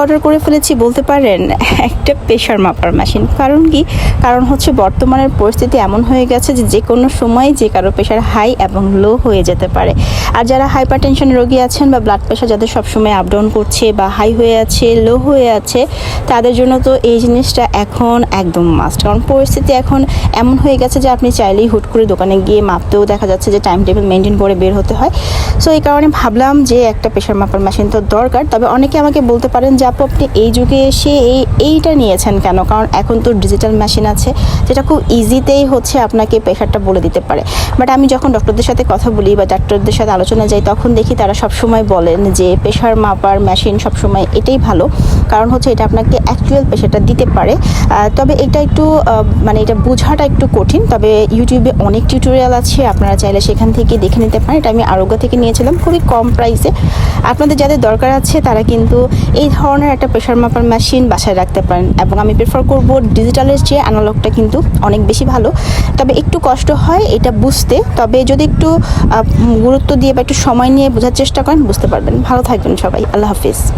Order করে ফেলেছি বলতে পারেন, একটা প্রেশার মাপার মেশিন কারণ কি? কারণ হচ্ছে বর্তমানের পরিস্থিতি এমন হয়ে গেছে যে যে কোনো সময় যে কারও প্রেশার হাই এবং লো হয়ে যেতে পারে। আর যারা হাইপার টেনশন রোগী আছেন বা ব্লাড প্রেশার যাদের সবসময় আপ ডাউন করছে বা হাই হয়ে আছে লো হয়ে আছে, তাদের জন্য তো এই জিনিসটা এখন একদম মাস্ট কারণ পরিস্থিতি এখন এমন হয়ে গেছে যে আপনি চাইলেই হুট করে দোকানে গিয়ে মাপতেও দেখা যাচ্ছে যে টাইম টেবিল মেনটেন করে বের হতে হয়। সো এই কারণে ভাবলাম যে একটা প্রেশার মাপার মেশিন তো দরকার। তবে অনেকে আমাকে বলতে পারেন যে আপু আপনি এই যুগে এসে এই, এইটা নিয়েছেন কেন? কারণ এখন তো ডিজিটাল মেশিন আছে, যেটা খুব ইজিতেই হচ্ছে আপনাকে প্রেশারটা বলে দিতে পারে। বাট আমি যখন ডক্টরদের সাথে কথা বলি বা ডাক্তারদের সাথে আলোচনা যাই, তখন দেখি তারা সবসময় বলেন যে প্রেশার মাপার মেশিন সবসময় এটাই ভালো। কারণ হচ্ছে এটা আপনাকে অ্যাকচুয়াল প্রেশারটা দিতে পারে। তবে এটা একটু মানে এটা বোঝাটা একটু কঠিন। তবে ইউটিউবে অনেক টিউটোরিয়াল আছে, আপনারা চাইলে সেখান থেকে দেখে নিতে পারেন। এটা আমি আরোগ্য থেকে নিয়েছিলাম, খুবই কম প্রাইসে আপনাদের যাদের দরকার আছে, তারা কিন্তু এই ধরনের একটা প্রেশার মাপার মেশিন বাসায় রাখতে পারেন এবং আমি প্রেফার করব ডিজিটালের চেয়ে অ্যানালগটা কিন্তু অনেক বেশি ভালো। তবে একটু কষ্ট হয় এটা বুঝতে। তবে যদি একটু গুরুত্ব দিয়ে বা একটু সময় নিয়ে বোঝার চেষ্টা করেন, বুঝতে পারবেন। ভালো থাকবেন সবাই। আল্লাহ হাফিজ।